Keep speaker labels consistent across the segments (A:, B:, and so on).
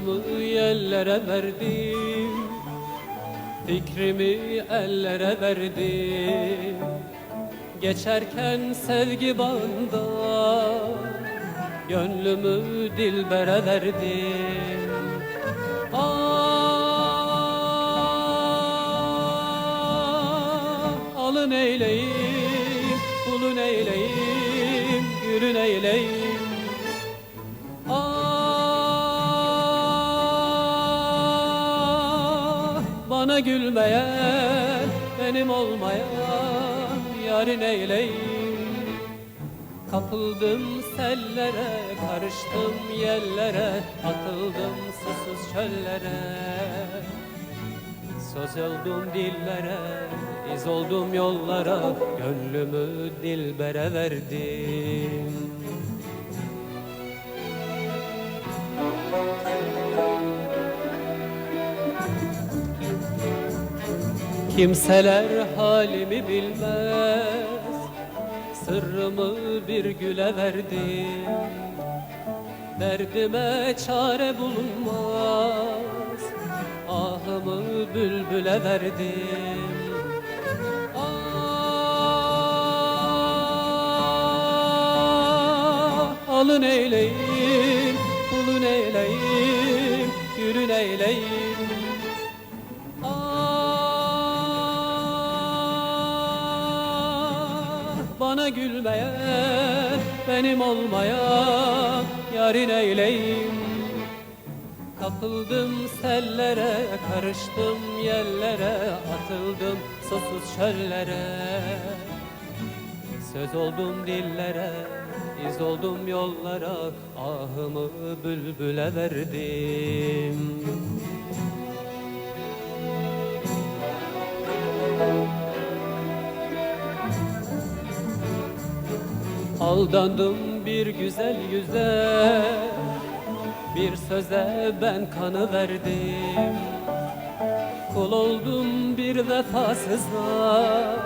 A: Aklımı yerlere verdim. Fikrimi ellere verdim. Geçerken sevgi bağında Gönlümü dilbere verdim. Ah, alın eyleyim, kulun eyleyim, gülün eyleyim. Bana gülmeyen, benim olmayan yarın eyleyim. Kapıldım sellere, karıştım yellere, atıldım susuz çöllere. Söz oldum dillere, iz oldum yollara, gönlümü dilbere verdim. Kimseler halimi bilmez. Sırrımı bir güle verdim. Derdime çare bulunmaz. Ahımı bülbüle verdim. Ah, alın eyleyim, kulun eyleyim, gülün eyleyim bana gülmeyen, benim olmayan yarın eyleyim. Kapıldım sellere, karıştım yellere, atıldım susuz çöllere. Söz oldum dillere, iz oldum yollara, ahımı bülbüle verdim. Aldandım bir güzel yüze. Bir söze ben kanı verdim. Kul oldum bir vefasızla.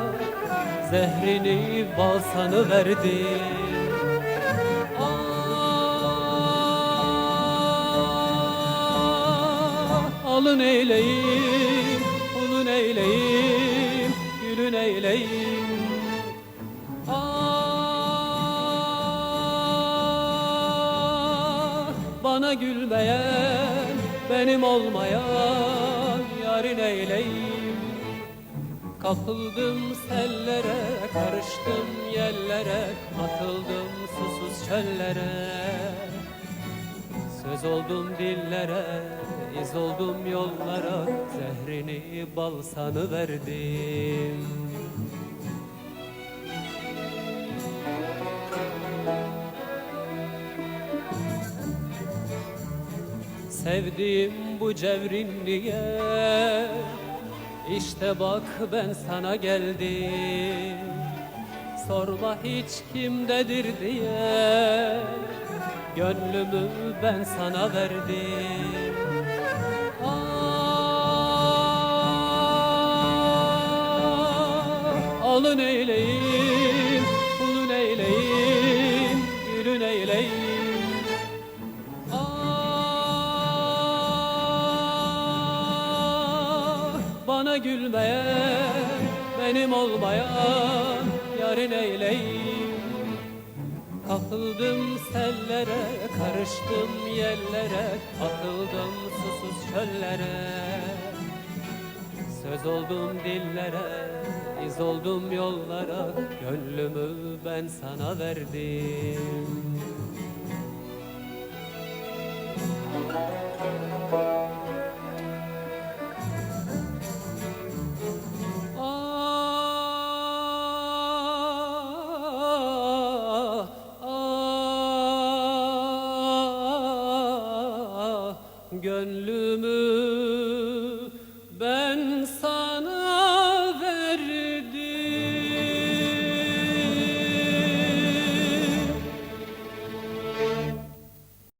A: Zehrini balsanı verdim. Ah, Alın eyleyim, kulun eyleyim, gülün eyleyim bana gülmeyen, benim olmayan yarın eyleyim. Kapıldım sellere, karıştım yellere, atıldım susuz çöllere. Söz oldum dillere, iz oldum yollara, zehrini balsanı verdim. Sevdiğim bu cevrinliğe İşte bak ben sana geldim. Sorma hiç kimdedir diye. Gönlümü ben sana verdim. Ah, Alın eyleyim, kulun eyleyim, gülün eyleyim Bana gülmeyen, benim olmayan yarın eyleyim. Kapıldım sellere, karıştım yellere, atıldım susuz çöllere. Söz oldum dillere, iz oldum yollara, gönlümü ben sana verdim. Gönlümü ben sana